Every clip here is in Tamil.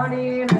Money.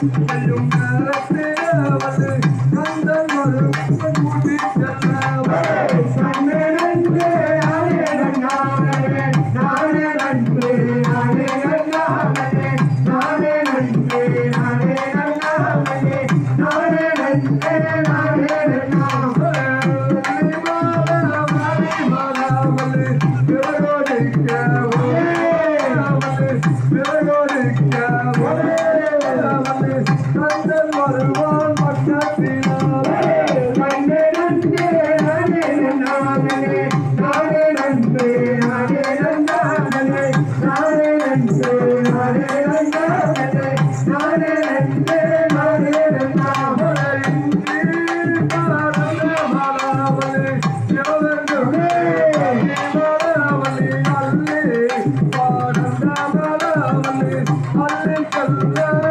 நன்னே I'm in, I'm in,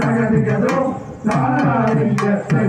தனது கதோ நாராயண